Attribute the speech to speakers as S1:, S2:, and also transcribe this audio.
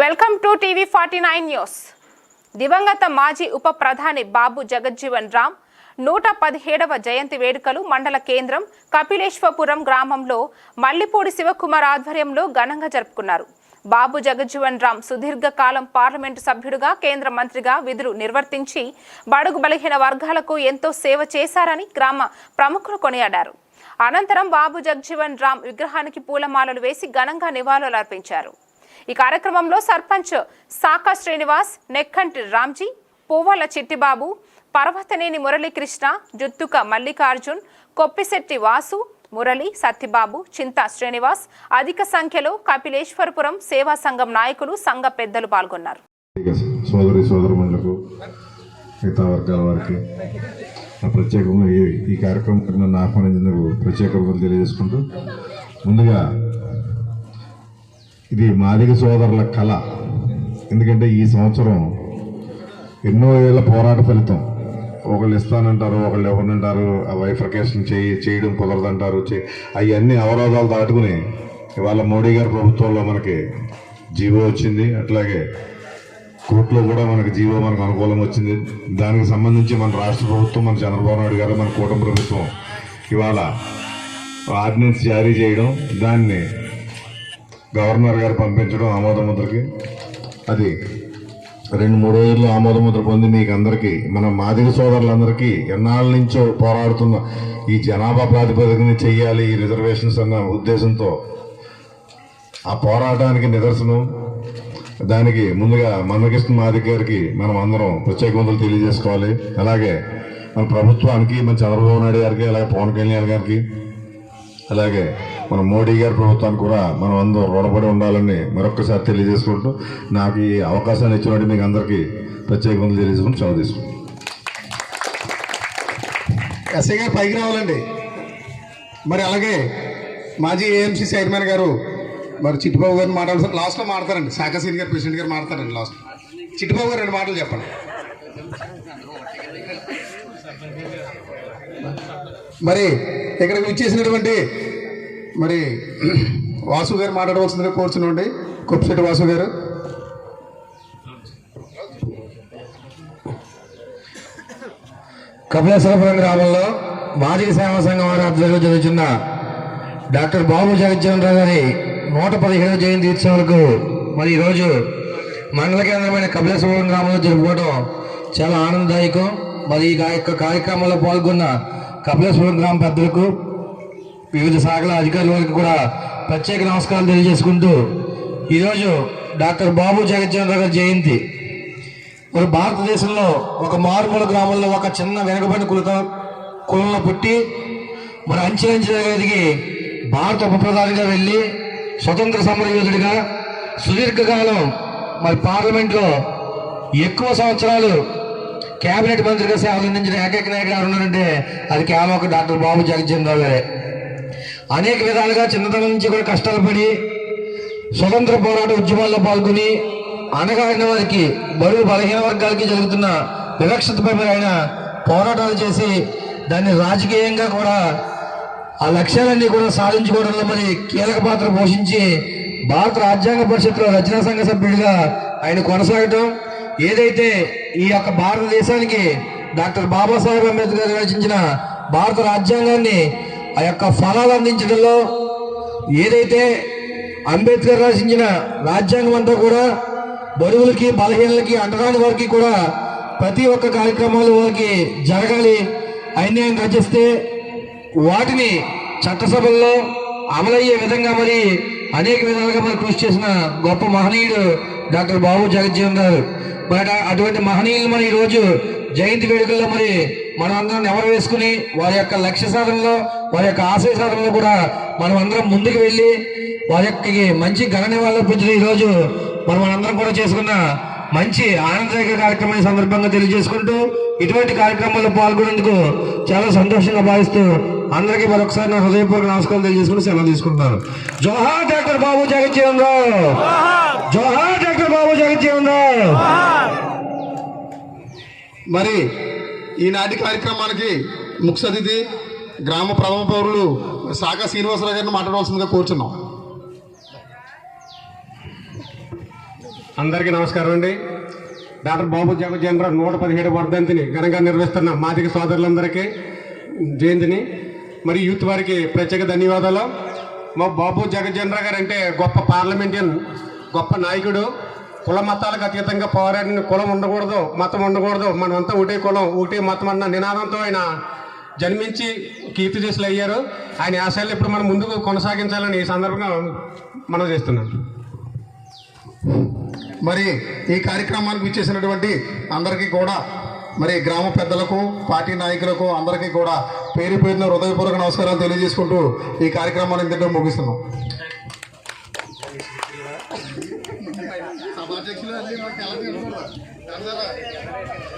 S1: Welcome to TV forty nine news. దివంగత మాజీ ఉప ప్రధాని బాబు జగజ్జీవన్ రామ్ నూట పదిహేడవ జయంతి వేడుకలు మండల కేంద్రం కపిలేశ్వపురం గ్రామంలో మల్లిపూడి శివకుమార్ ఆధ్వర్యంలో ఘనంగా జరుపుకున్నారు. బాబు జగజ్జీవన్ రామ్ సుదీర్ఘకాలం పార్లమెంటు సభ్యుడిగా కేంద్ర మంత్రిగా విధులు నిర్వర్తించి బడుగు బలహీన వర్గాలకు ఎంతో సేవ చేశారని గ్రామ ప్రముఖులు కొనియాడారు. అనంతరం బాబు జగజీవన్ రామ్ విగ్రహానికి పూలమాలలు వేసి ఘనంగా నివాళులర్పించారు. ఈ కార్యక్రమంలో సర్పంచ్ సాకా శ్రీనివాస్ నెక్కంటి రామ్జీ పువ్వాల చిట్టిబాబు పర్వతనేని మురళీకృష్ణ జుత్తుక మల్లికార్జున్ కొప్పిశెట్టి వాసు మురళి సత్యబాబు చింతా శ్రీనివాస్ అధిక సంఖ్యలో కపిలేశ్వరపురం సేవా సంఘం నాయకులు సంఘ పెద్దలు పాల్గొన్నారు.
S2: సోదరి సోదరులకు మిగతా వర్గాల వారికి ప్రత్యేకంగా ఈ కార్యక్రమం నన్ను ఆహ్వానించినందుకు ప్రత్యేకంగా తెలియజేసుకుంటూ ముందుగా ఇది మాదిగ సోదరుల కళ. ఎందుకంటే ఈ సంవత్సరం ఎన్నో ఏళ్ళ పోరాట ఫలితం. ఒకళ్ళు ఇస్తానంటారు ఒకళ్ళు ఎవరినంటారు ఆ వైఫర్కేషన్ చేయి చేయడం కుదరదంటారు అవన్నీ అవరోధాలు దాటుకుని ఇవాళ మోడీ గారి ప్రభుత్వంలో మనకి జీవో వచ్చింది. అట్లాగే కోర్టులో కూడా మనకి జీవో మనకు అనుకూలం వచ్చింది. దానికి సంబంధించి మన రాష్ట్ర ప్రభుత్వం మన చంద్రబాబు నాయుడు గారు మన కూటమి ప్రభుత్వం ఇవాళ ఆర్డినెన్స్ జారీ చేయడం దాన్ని గవర్నర్ గారు పంపించడం ఆమోదముద్రకి? అది రెండు మూడు రోజుల్లో ఆమోదముద్ర పొంది మీకు అందరికీ మన మాదిగ సోదరులందరికీ ఎన్నాళ్ళ నుంచో పోరాడుతున్న ఈ జనాభా ప్రాతిపదికన చెయ్యాలి ఈ రిజర్వేషన్స్ అన్న ఉద్దేశంతో ఆ పోరాటానికి నిదర్శనం. దానికి ముందుగా మందకృష్ణ మాదిక్ గారికి మనం అందరం ప్రత్యేక వందలు తెలియజేసుకోవాలి. అలాగే మన ప్రభుత్వానికి మన చంద్రబాబు నాయుడు గారికి అలాగే పవన్ కళ్యాణ్ గారికి అలాగే మన మోడీ గారి ప్రభుత్వానికి కూడా మనం అందరూ రుణపడి ఉండాలని మరొకసారి తెలియజేసుకుంటూ నాకు ఈ అవకాశాన్ని ఇచ్చినట్టు మీకు అందరికీ ప్రత్యేకంగా తెలియజేసుకుని తెలియజేసుకుంటూ సెలవు తీసుకుంటాం
S3: ఎస్ఐ గారు పైకి రావాలండి. మరి అలాగే మాజీ ఏఎంసీ చైర్మన్ గారు మరి చిట్టిబాబు గారిని మాట్లాడుతారు లాస్ట్లో మాడతారండి శాఖ సీని గారు ప్రెసిడెంట్ గారు మాడతారండి లాస్ట్ చిట్టిబాబు గారు రెండు మాటలు చెప్పండి. మరి ఇక్కడికి విచ్చేసినటువంటి మరి వాసు గారు మాట్లాడవలసిందిగా కోరుచునండి కుప్పశెట్టి వాసు గారు.
S4: కపిలేశ్వరపురం గ్రామంలో మాజీ సేవా సంఘం వారి ఆధ్వర్యంలో జరుగుతున్న డాక్టర్ బాబు జగజ్జీవన్ రావు గారి నూట పదిహేడవ జయంతి ఉత్సవాలకు మరి ఈరోజు మండల కేంద్రమైన కపిలేశ్వరం గ్రామంలో జరుపుకోవడం చాలా ఆనందదాయకం. మరి ఈ యొక్క కార్యక్రమంలో పాల్గొన్న కపిలేశ్వరం గ్రామ పెద్దలకు వివిధ శాఖల అధికారుల వారికి కూడా ప్రత్యేక నమస్కారాలు తెలియజేసుకుంటూ ఈరోజు డాక్టర్ బాబు జగజ్జనరావు గారి జయంతి. మరి భారతదేశంలో ఒక మారుమూల గ్రామంలో ఒక చిన్న వెనుకబడిన కులత కులంలో పుట్టి మరి అంచెలంచెలుగా ఎదిగి భారత ఉప ప్రధానిగా వెళ్ళి స్వతంత్ర సమర యోధుడిగా సుదీర్ఘకాలం మరి పార్లమెంట్లో ఎక్కువ సంవత్సరాలు కేబినెట్ మంత్రిగా సేవలు అందించిన ఏకైక నాయకుడు ఎవరున్నారంటే అది కేవలం ఒక డాక్టర్ బాబు జగజ్జీవన్ రావు గారే. అనేక విధాలుగా చిన్నతనం నుంచి కూడా కష్టాలు పడి స్వతంత్ర పోరాట ఉద్యమాల్లో పాల్గొని అణగారిన వారికి బరువు బలహీన వర్గాలకి జరుగుతున్న వివక్షతపై మరి ఆయన పోరాటాలు చేసి దాన్ని రాజకీయంగా కూడా ఆ లక్ష్యాలన్నీ కూడా సాధించుకోవడంలో మరి కీలక పాత్ర పోషించి భారత రాజ్యాంగ పరిషత్లో రచనా సంఘ సభ్యుడిగా ఆయన కొనసాగటం ఏదైతే ఈ యొక్క భారతదేశానికి డాక్టర్ బాబాసాహెబ్ అంబేద్కర్ రచించిన భారత రాజ్యాంగాన్ని ఆ యొక్క ఫలాలు అందించడంలో ఏదైతే అంబేద్కర్ రచించిన రాజ్యాంగం అంతా కూడా బరువులకి బలహీనలకి అంటరాని వారికి కూడా ప్రతి ఒక్క కార్యక్రమాలు వారికి జరగాలి. అన్యాయం రచిస్తే వాటిని చట్టసభల్లో అమలయ్యే విధంగా మరి అనేక విధాలుగా మరి కృషి చేసిన గొప్ప మహనీయుడు డాక్టర్ బాబు జగజ్జీవన్ గారు. మరి అటువంటి మహనీయులు మరి ఈరోజు జయంతి వేడుకల్లో మరి మనం అందరం ఎవరు వేసుకుని వారి యొక్క లక్ష్య సాధనలో వారి యొక్క ఆశయ సాధనలో కూడా మనం అందరం ముందుకు వెళ్ళి వారి యొక్క మంచి ఘన వాళ్ళ పొందిన ఈరోజు మనం మనందరం కూడా చేసుకున్న మంచి ఆనందదాయక కార్యక్రమం సందర్భంగా తెలియజేసుకుంటూ ఇటువంటి కార్యక్రమాల్లో పాల్గొనేందుకు చాలా సంతోషంగా భావిస్తూ అందరికీ మరొకసారి నా హృదయపూర్వక నమస్కారం తెలియజేసుకుని సెలవు తీసుకుంటున్నాను. జోహార్ డాక్టర్ బాబు జగజ్జీవన్ రావు జోహార్ డాక్టర్ బాబు జగజ్జీవన్ రావు
S3: మరి ఈనాటి కార్యక్రమానికి ముఖ్య అతిథి గ్రామ ప్రథమ పౌరులు సాకా శ్రీనివాసరావు గారిని మాట్లాడవలసిందిగా కోరుచున్నాం.
S5: అందరికీ నమస్కారం అండి. డాక్టర్ బాబు జగజనరావు నూట పదిహేడు వర్ధంతిని ఘనంగా నిర్వహిస్తున్న మాదిక సోదరులందరికీ జయంతిని మరి యూత్ వారికి ప్రత్యేక ధన్యవాదాలు. మా బాబు జగజేంద్ర గారు అంటే గొప్ప పార్లమెంటియన్ గొప్ప నాయకుడు. కుల మతాలకు అతీతంగా పోరాడిన కులం ఉండకూడదు మతం ఉండకూడదు. మనమంతా ఒకటే కులం ఒకటే మతం అన్న నినాదంతో ఆయన జన్మించి కీర్తిశేషులు అయ్యారు. ఆయన ఆశయాలు ఇప్పుడు మనం ముందుకు కొనసాగించాలని ఈ సందర్భంగా మనం చేస్తున్నాం.
S3: మరి ఈ కార్యక్రమానికి ఇచ్చేసినటువంటి అందరికీ కూడా మరి గ్రామ పెద్దలకు పార్టీ నాయకులకు అందరికీ కూడా పేరు పేరున హృదయపూర్వక నమస్కారాలు తెలియజేసుకుంటూ ఈ కార్యక్రమాన్ని ఇంతటితో ముగిస్తున్నాం. よろしくお願いします。